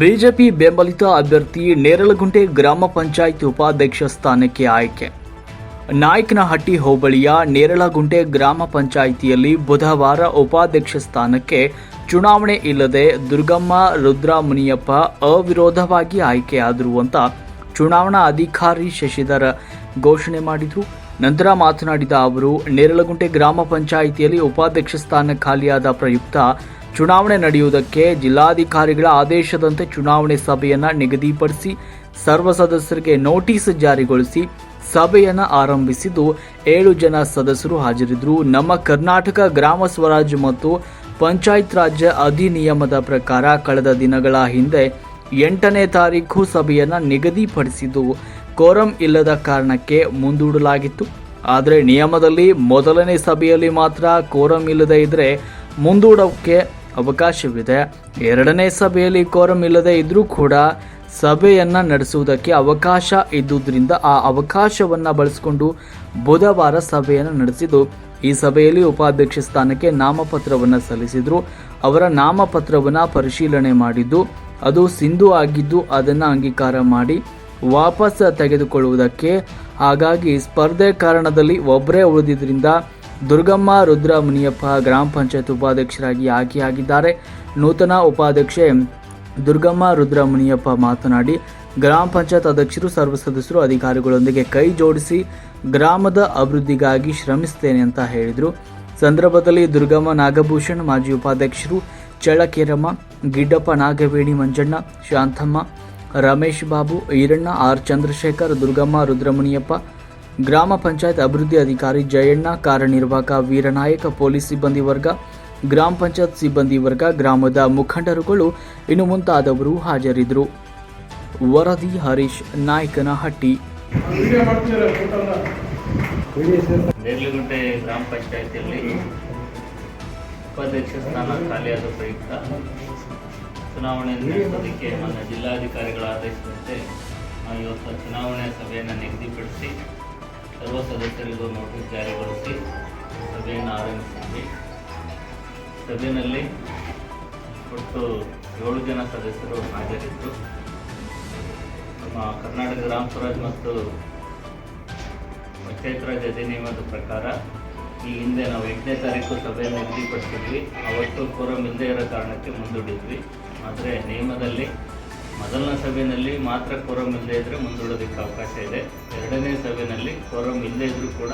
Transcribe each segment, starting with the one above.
BJP ಬೆಂಬಲಿತ ಅಭ್ಯರ್ಥಿ ನೇರಳಗುಂಟೆ ಗ್ರಾಮ ಪಂಚಾಯತ್ ಉಪಾಧ್ಯಕ್ಷ ಸ್ಥಾನಕ್ಕೆ ಆಯ್ಕೆ. ನಾಯಕನಹಟ್ಟಿ ಹೋಬಳಿಯ ನೇರಳಗುಂಟೆ ಗ್ರಾಮ ಪಂಚಾಯಿತಿಯಲ್ಲಿ ಬುಧವಾರ ಉಪಾಧ್ಯಕ್ಷ ಸ್ಥಾನಕ್ಕೆ ಚುನಾವಣೆ ಇಲ್ಲದೆ ದುರ್ಗಮ್ಮ, ರುದ್ರಮುನಿಯಪ್ಪ ಅವಿರೋಧವಾಗಿ ಆಯ್ಕೆಯಾದರು ಅಂತ ಚುನಾವಣಾ ಅಧಿಕಾರಿ ಶಶಿಧರ ಘೋಷಣೆ ಮಾಡಿದರು. ನಂತರ ಮಾತನಾಡಿದ ಅವರು, ನೇರಳಗುಂಟೆ ಗ್ರಾಮ ಪಂಚಾಯಿತಿಯಲ್ಲಿ ಉಪಾಧ್ಯಕ್ಷ ಸ್ಥಾನ ಖಾಲಿಯಾದ ಪ್ರಯುಕ್ತ ಚುನಾವಣೆ ನಡೆಯುವುದಕ್ಕೆ ಜಿಲ್ಲಾಧಿಕಾರಿಗಳ ಆದೇಶದಂತೆ ಚುನಾವಣೆ ಸಭೆಯನ್ನು ನಿಗದಿಪಡಿಸಿ ಸರ್ವ ಸದಸ್ಯರಿಗೆ ನೋಟಿಸ್ ಜಾರಿಗೊಳಿಸಿ ಸಭೆಯನ್ನು ಆರಂಭಿಸಿದ್ದು ಏಳು ಜನ ಸದಸ್ಯರು ಹಾಜರಿದ್ದರು. ನಮ್ಮ ಕರ್ನಾಟಕ ಗ್ರಾಮ ಸ್ವರಾಜ್ ಮತ್ತು ಪಂಚಾಯತ್ ರಾಜ್ಯ ಅಧಿನಿಯಮದ ಪ್ರಕಾರ ಕಳೆದ ದಿನಗಳ ಹಿಂದೆ ಎಂಟನೇ ತಾರೀಕು ಸಭೆಯನ್ನು ನಿಗದಿಪಡಿಸಿದ್ದು. ಕೋರಂ ಇಲ್ಲದ ಕಾರಣಕ್ಕೆ ಮುಂದೂಡಲಾಗಿತ್ತು. ಆದರೆ ನಿಯಮದಲ್ಲಿ ಮೊದಲನೇ ಸಭೆಯಲ್ಲಿ ಮಾತ್ರ ಕೋರಂ ಇಲ್ಲದೇ ಇದ್ದರೆ ಮುಂದೂಡೋಕ್ಕೆ ಅವಕಾಶವಿದೆ. ಎರಡನೇ ಸಭೆಯಲ್ಲಿ ಕೋರಂ ಇಲ್ಲದೆ ಇದ್ದರೂ ಕೂಡ ಸಭೆಯನ್ನು ನಡೆಸುವುದಕ್ಕೆ ಅವಕಾಶ ಇದ್ದುದರಿಂದ ಆ ಅವಕಾಶವನ್ನ ಬಳಸಿಕೊಂಡು ಬುಧವಾರ ಸಭೆಯನ್ನು ನಡೆಸಿದ್ದು. ಈ ಸಭೆಯಲ್ಲಿ ಉಪಾಧ್ಯಕ್ಷ ಸ್ಥಾನಕ್ಕೆ ನಾಮಪತ್ರವನ್ನು ಸಲ್ಲಿಸಿದರು. ಅವರ ನಾಮಪತ್ರವನ್ನು ಪರಿಶೀಲನೆ ಮಾಡಿದ್ದು. ಅದು ಸಿಂಧು ಆಗಿದ್ದು ಅದನ್ನು ಅಂಗೀಕಾರ ಮಾಡಿ ವಾಪಸ್ ತೆಗೆದುಕೊಳ್ಳುವುದಕ್ಕೆ. ಹಾಗಾಗಿ ಸ್ಪರ್ಧೆ ಕಾರಣದಲ್ಲಿ ಒಬ್ಬರೇ ಉಳಿದಿದ್ದರಿಂದ ದುರ್ಗಮ್ಮ ರುದ್ರ ಮುನಿಯಪ್ಪ ಗ್ರಾಮ ಪಂಚಾಯತ್ ಉಪಾಧ್ಯಕ್ಷರಾಗಿ ಆಯ್ಕೆಯಾಗಿದ್ದಾರೆ ನೂತನ ಉಪಾಧ್ಯಕ್ಷೆ ದುರ್ಗಮ್ಮ ರುದ್ರ ಮುನಿಯಪ್ಪ ಮಾತನಾಡಿ, ಗ್ರಾಮ ಪಂಚಾಯತ್ ಅಧ್ಯಕ್ಷರು, ಸರ್ವ ಸದಸ್ಯರು ಅಧಿಕಾರಿಗಳೊಂದಿಗೆ ಕೈ ಜೋಡಿಸಿ ಗ್ರಾಮದ ಅಭಿವೃದ್ಧಿಗಾಗಿ ಶ್ರಮಿಸುತ್ತೇನೆ ಅಂತ ಹೇಳಿದರು. ಸಂದರ್ಭದಲ್ಲಿ ದುರ್ಗಮ್ಮ ನಾಗಭೂಷಣ್, ಮಾಜಿ ಉಪಾಧ್ಯಕ್ಷರು ಚಳ್ಳಕೇರಮ್ಮ, ಗಿಡ್ಡಪ್ಪ ನಾಗವೇಣಿ, ಮಂಜಣ್ಣ, ಶಾಂತಮ್ಮ, ರಮೇಶ್ ಬಾಬು, ಈರಣ್ಣ, ಆರ್ ಚಂದ್ರಶೇಖರ್, ದುರ್ಗಮ್ಮ ರುದ್ರಮುನಿಯಪ್ಪ ಗ್ರಾಮ ಪಂಚಾಯತ್ ಅಭಿವೃದ್ಧಿ ಅಧಿಕಾರಿ ಜಯಣ್ಣ, ಕಾರ್ಯನಿರ್ವಾಹಕ ವೀರನಾಯಕ, ಪೊಲೀಸ್ ಸಿಬ್ಬಂದಿ ವರ್ಗ, ಗ್ರಾಮ ಪಂಚಾಯತ್ ಸಿಬ್ಬಂದಿ ವರ್ಗ, ಗ್ರಾಮದ ಮುಖಂಡರುಗಳು ಇನ್ನು ಮುಂತಾದವರು ಹಾಜರಿದ್ದರು. ವರದಿ ಹರೀಶ್, ನಾಯ್ಕನಹಟ್ಟಿ. ನೇರ್ಲಿಗುಂಟೆ ಗ್ರಾಮ ಪಂಚಾಯತಿಯಲ್ಲಿ ಉಪಾಧ್ಯಕ್ಷ ಸ್ಥಾನ ಖಾಲಿಯಾದ ಪ್ರಯುಕ್ತ ಚುನಾವಣೆ ನಡೆಸೋದಕ್ಕೆ ನನ್ನ ಜಿಲ್ಲಾಧಿಕಾರಿಗಳ ಆದೇಶದಂತೆ ಇವತ್ತು ಚುನಾವಣೆ ಸಭೆಯನ್ನು ನಿಗದಿಪಡಿಸಿ ಸರ್ವ ಸದಸ್ಯರಿಗೂ ನೋಟಿಸ್ ಜಾರಿಗೊಳಿಸಿ ಸಭೆಯನ್ನು ಆರಂಭಿಸಿದ್ವಿ. ಸಭೆಯಲ್ಲಿ ಒಟ್ಟು ಏಳು ಜನ ಸದಸ್ಯರು ಹಾಜರಿದ್ದರು ನಮ್ಮ ಕರ್ನಾಟಕ ಗ್ರಾಮ ಸ್ವರಾಜ್ ಮತ್ತು ಪಂಚಾಯತ್ ರಾಜ್ ಅಧಿನಿಯಮದ ಪ್ರಕಾರ ಈ ಹಿಂದೆ ನಾವು ಎಂಟನೇ ತಾರೀಕು ಸಭೆಯನ್ನು ನಿಗದಿಪಡಿಸಿದ್ವಿ. ಅವತ್ತು ಕೋರಂ ಇಲ್ಲದೆ ಇರೋ ಕಾರಣಕ್ಕೆ ಮುಂದೂಡಿದ್ವಿ. ಆದರೆ ನಿಯಮದಲ್ಲಿ ಮೊದಲನೇ ಸಭೆಯಲ್ಲಿ ಮಾತ್ರ ಕೋರಂ ಇಲ್ಲದೆ ಇದ್ದರೆ ಮುಂದೂಡೋದಕ್ಕೆ ಅವಕಾಶ ಇದೆ. ಎರಡನೇ ಸಭೆಯಲ್ಲಿ ಕೋರಂ ಇಲ್ಲದೇ ಇದ್ದರೂ ಕೂಡ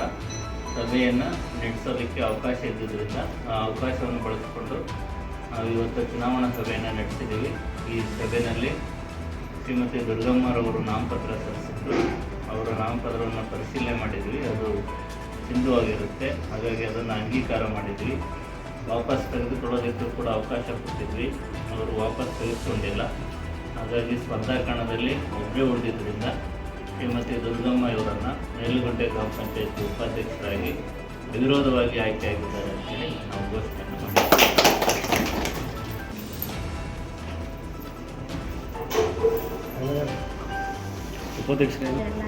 ಸಭೆಯನ್ನು ನಡೆಸೋದಕ್ಕೆ ಅವಕಾಶ ಇದ್ದಿದ್ದರಿಂದ ಆ ಅವಕಾಶವನ್ನು ಬಳಸಿಕೊಂಡು ನಾವು ಇವತ್ತು ಚುನಾವಣಾ ಸಭೆಯನ್ನು ನಡೆಸಿದ್ದೀವಿ. ಈ ಸಭೆಯಲ್ಲಿ ಶ್ರೀಮತಿ ದುರ್ಗಮ್ಮರವರು ನಾಮಪತ್ರ ಸಲ್ಲಿಸಿದ್ರು. ಅವರ ನಾಮಪತ್ರವನ್ನು ಪರಿಶೀಲನೆ ಮಾಡಿದ್ವಿ. ಅದು ಸಿಂಧುವಾಗಿರುತ್ತೆ ಹಾಗಾಗಿ ಅದನ್ನು ಅಂಗೀಕಾರ ಮಾಡಿದ್ವಿ. ವಾಪಸ್ ತೆಗೆದುಕೊಳ್ಳೋದಕ್ಕೂ ಕೂಡ ಅವಕಾಶ ಕೊಟ್ಟಿದ್ವಿ. ಅವರು ವಾಪಸ್ ತೆಗೆದುಕೊಂಡಿಲ್ಲ. ಹಾಗಾಗಿ ಸ್ಪರ್ಧಾ ಕಣದಲ್ಲಿ ಒಬ್ಬರೇ ಉಳಿದಿದ್ದರಿಂದ ಶ್ರೀಮತಿ ದುರ್ಗಮ್ಮ ಇವರನ್ನು ಮೇಲುಗುಂಟೆ ಗ್ರಾಮ ಪಂಚಾಯತ್ ಉಪಾಧ್ಯಕ್ಷರಾಗಿ ಅವಿರೋಧವಾಗಿ ಆಯ್ಕೆಯಾಗಿದ್ದಾರೆ ಅಂತೇಳಿ ನಾವು ಘೋಷಣೆಯನ್ನು ಮಾಡಿದ್ದೇವೆ. ಉಪಾಧ್ಯಕ್ಷರಾಗಿ ಎಲ್ಲ